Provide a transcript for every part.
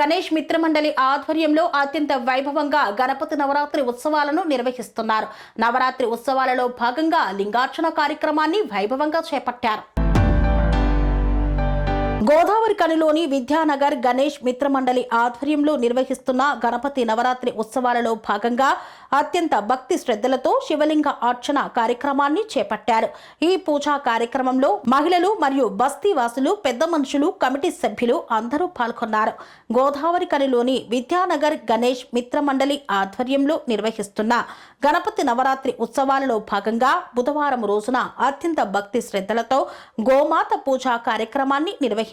గణేష్ మిత్రమండలి ఆధ్వర్యంలో అత్యంత వైభవంగా గణపతి నవరాత్రి ఉత్సవాలను నిర్వహిస్తున్నారు. నవరాత్రి ఉత్సవాలలో భాగంగా లింగార్చన కార్యక్రమాన్ని వైభవంగా చేపట్టారు. గోదావరి కనిలోని విద్యానగర్ గణేష్ మిత్రమండలి ఆధ్వర్యంలో నిర్వహిస్తున్న గణపతి నవరాత్రి ఉత్సవాలలో భాగంగా అత్యంత భక్తి శ్రద్ధలతో శివలింగ అర్చన కార్యక్రమాన్ని చేపట్టారు. ఈ పూజా కార్యక్రమంలో మహిళలు మరియు బస్తీ వాసులు పెద్ద మనుషులు కమిటీ సభ్యులు అందరూ పాల్గొన్నారు. గోదావరి కనిలోని విద్యానగర్ గణేష్ మిత్రమండలి ఆధ్వర్యంలో నిర్వహిస్తున్న గణపతి నవరాత్రి ఉత్సవాలలో భాగంగా బుధవారం రోజున అత్యంత భక్తి శ్రద్ధలతో గోమాత పూజా కార్యక్రమాన్ని నిర్వహించారు.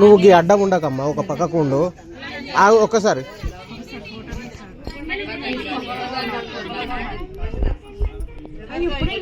నువ్వు గీ అడ్డం ఉండకమ్మా ఒక పక్కకు ఉండు. ఆగు ఒక్కసారి. ఏదో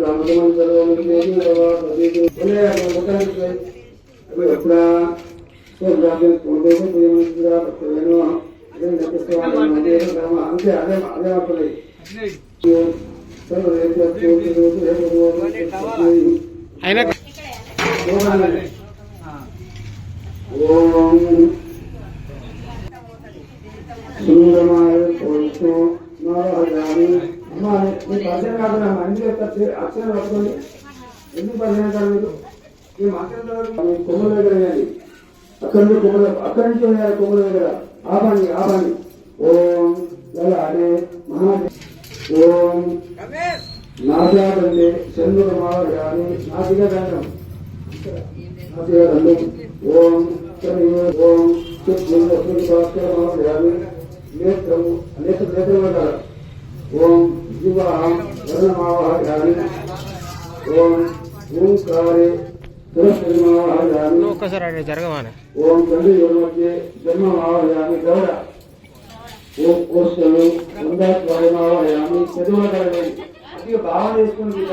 రామకమని సర్వముని చేసిన అంతే అదే అదే అప్పుడు అయినా సుందరమాయ పోల్చు నారాయణి అమ్మా మీ మంది యొక్క అక్షరం పట్టుకోండి ఎందుకు భజన కాదు మీరు మీ మాట్లాడతారు కొమ్మల దగ్గర వేయాలి అక్కడి నుంచి కొమ్మల అక్కడి నుంచి ఉన్నారు కొమ్మల దగ్గర ఆపాండి ఆపాండి ఓం లలాడే మహాదే ఓం నాశాబండే చంద్రుడు నాసిక దండం నాసిక దండం ఓం శనియే ఓం చిత్తులస్మిపాస్కరమావయామి నేత్రం నేత్ర నేత్రమంటారు ఓం ఓంకారే సురస్వరిమావయామి నువ్వు ఒక్కసారి అక్కడ జరగమానే ఓం తండ్రి మధ్య జన్మమావయామి గౌడ ఓం కోశలు ఉందాస్వాయమావయామి చదువులగలగండి అది భావన చేసుకుని బిడ్డ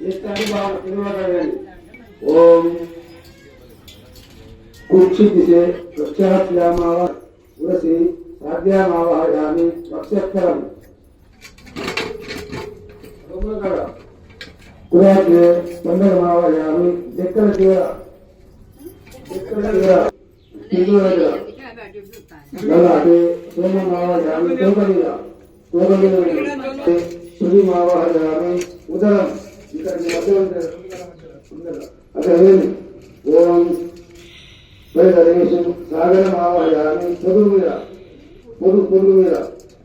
చేస్తానికి భావన చదువులగలగండి ఓం కుక్షితిసే వృక్షాశ్యామావ ఉరసి సాధ్యామావయామి వక్షస్థలం కురాకే పండగమావయామి దెక్కల తీర దెక్కల తీర హిందువుల దగ్గర అలాగే తోకలిగా తోకలిగా సుది మావయామి ఉదరం ఇక్కడ ఓం సాగర మీద మీద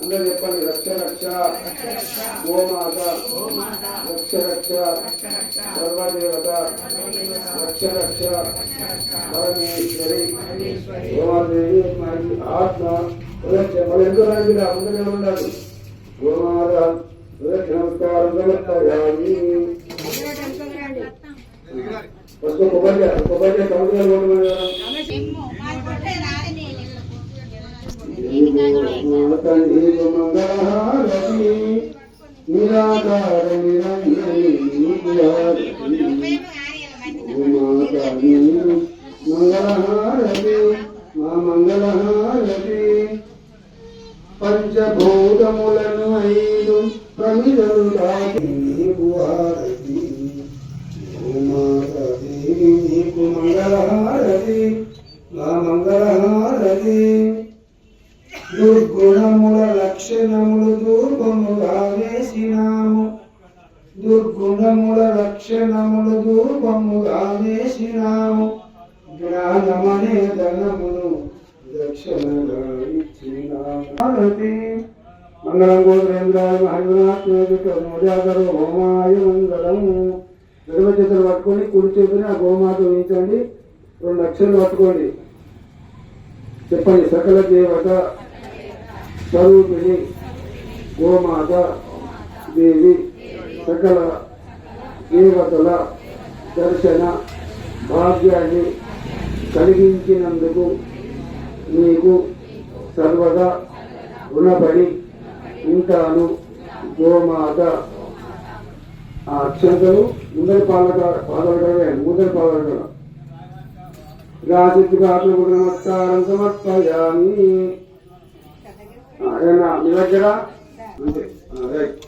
అందరూ చెప్పండి రక్ష రక్ష. గోమాత రక్ష రక్ష. సర్వదేవత రక్ష రక్ష. పరమేశ్వరి గోమాదేవి మరి ఆత్మ మరి ఎందుకు రండి అందరూ ఉండాలి గోమాత నమస్కారం ఫస్ట్ కొబ్బరి కొబ్బరి నిరుమంగళహారతి నిరాకార నిరంజని మా మంగళహారతి పంచభూతములను ఐదు లక్షణములు రూపముగా వేసినాము జ్ఞానమనే ధనమును దక్షిణగా ఇచ్చినాము భారతి మంగళం గోత్రేంద్రాయ హోమాయ మంగళం ఎడమ చేతులు పట్టుకొని కుడి చేతుని ఆ గోమాత ఉంచండి. రెండు లక్షలు పట్టుకోండి. చెప్పండి సకల దేవత స్వరూపిణి గోమాత దేవి సకల దేవతల దర్శన భాగ్యాన్ని కలిగించినందుకు మీకు సర్వదా రుణపడి ఉంటాను. గోమాత ఆ అక్షంతలు ముందరి పాలక పాదలు ముందరి పాదలు రాజుగా నమస్కారం సమర్పయామి. ఆ, మీ దగ్గర? అంతే right.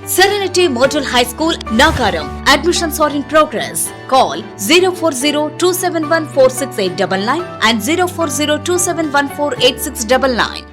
Serenity Model High School, Nagaram. Admissions are in progress. Call 040 and 040 271 8699.